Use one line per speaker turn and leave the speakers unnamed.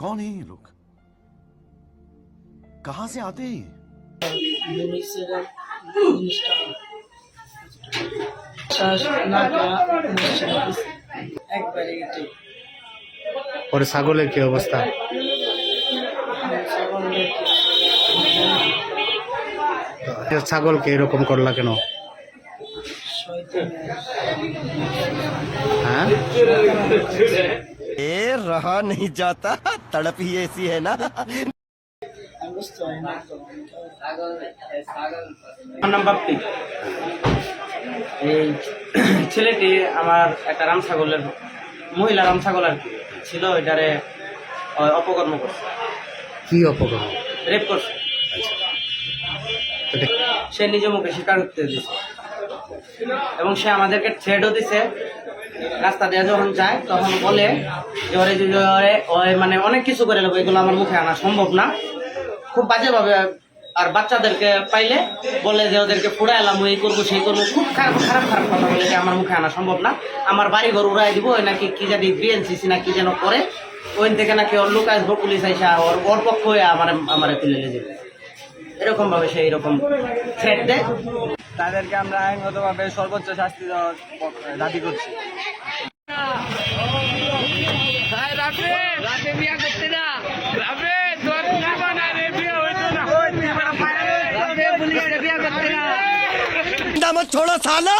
कौन है ये लोग कहां से आते हैं ये?
ভেবেছিলাম জিনিসটা শ্বাস না করা অনুষ্ঠান করছি। একবারে এটাই
পরে ছাগলের কি অবস্থা
সকলের
ছাগলকে এরকম করলা কেন
শয়তান
হ্যাঁ
ए रहा नहीं जाता तड़प ही ऐसी है ना
আমি বুঝতে পারি না তো।
আমার নাম বাপ্পি এই ছেলেটি আমার একটা রাম ছাগলের মহিলা রাম ছাগল আর কি ছিল ওইটারে অ- অপকর্ম করছে
কি অপকর্ম
রেপ করছে
এটা
সে নিজে মুখে স্বীকার করতে দিছে এবং সে আমাদেরকে থ্রেডও দিছে রাস্তা দিয়ে যখন যায়, তখন বলে যে ওরে ওরে ওই মানে অনেক কিছু করে নেব, এগুলো আমার মুখে আনা সম্ভব না। খুব বাজেভাবে আর বাচ্চাদেরকে পাইলে বলে যে, ওদেরকে ফুড়াইলাম এই করব, সেই করব। খুব খারাপ খারাপ খারাপ কথা বলে আমার মুখে আনা সম্ভব না। আমার বাড়ি ঘর উড়াই দিব, ওই নাকি কী জানি বিএনসিসি না কি যেন করে, ওই থেকে নাকি ওর লোক আসব, পুলিশ আইসা, ওর ওর পক্ষ হয়ে আমার আমার তুলে নিয়ে যাবে। এরকম ভাবে সে এরকম থ্রেট দেয়। তাদেরকে আমরা আইনগতভাবে সর্বোচ্চ শাস্তি দেওয়ার দাবি করছি
मत छोड़ो सालो